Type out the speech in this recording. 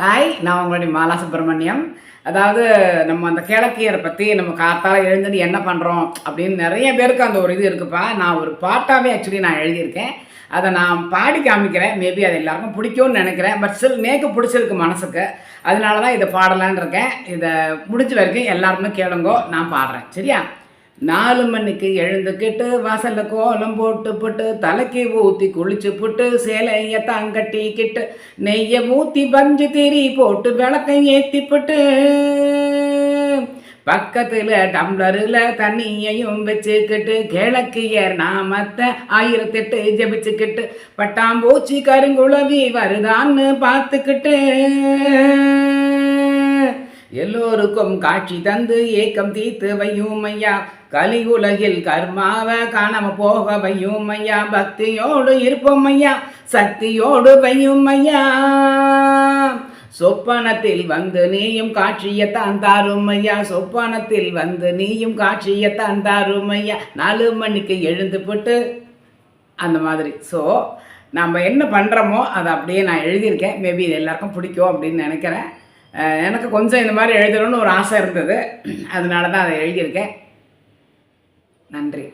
Hi நான் உங்களுடைய மாலா சுப்பிரமணியம். அதாவது நம்ம அந்த கிழக்கியரை பற்றி நம்ம காத்தால் எழுந்துட்டு என்ன பண்ணுறோம் அப்படின்னு நிறைய பேருக்கு அந்த ஒரு இது இருக்குப்பா. நான் ஒரு பாட்டாகவே ஆக்சுவலி நான் எழுதியிருக்கேன். அதை நான் பாடி காமிக்கிறேன். மேபி அது எல்லாருக்கும் பிடிக்கும்னு நினைக்கிறேன். பட் ஸ்டில் நேக்கு பிடிச்சிருக்கு மனசுக்கு. அதனால தான் இதை பாடலான்னு இருக்கேன். இதை முடிஞ்ச வரைக்கும் எல்லாருமே கேளுங்கோ நான் பாடுறேன். சரியா? நாலு மணிக்கு எழுந்துக்கிட்டு வாசல்ல கோலம் போட்டுப்புட்டு தலைக்கு ஊற்றி குளிச்சு புட்டு சேலைய தாங்கட்டிக்கிட்டு நெய்ய ஊற்றி பஞ்சு திரி போட்டு விளக்கம் ஏற்றி புட்டு. பக்கத்தில் டம்ளரில் தண்ணியையும் வச்சுக்கிட்டு கிழக்கிய நாமத்தை ஆயிரத்தெட்டு ஜபிச்சுக்கிட்டு பட்டாம்பூச்சி கருங்குளவி வருதான்னு பார்த்துக்கிட்டு. எல்லோருக்கும் காட்சி தந்து ஏக்கம் தீர்த்து வையும் ஐயா கலி உலகில் கர்மாவ காணாம போக வையும் ஐயா பக்தியோடு இருப்போம் ஐயா சக்தியோடு வையும் ஐயா சொப்பனத்தில் வந்து நீயும் காட்சியத்தான் தாருமையா. சொப்பனத்தில் வந்து நீயும் காட்சியத்தான் தாருமையா. நாலு மணிக்கு எழுந்து போட்டு அந்த மாதிரி. ஸோ நம்ம என்ன பண்ணுறோமோ அதை அப்படியே நான் எழுதியிருக்கேன். மேபி இது எல்லாருக்கும் பிடிக்கும் அப்படின்னு நினைக்கிறேன். எனக்கு கொஞ்சம் இந்த மாதிரி எழுதணும்னு ஒரு ஆசை இருந்தது. அதனால தான் அதை எழுதியிருக்கேன். நன்றி.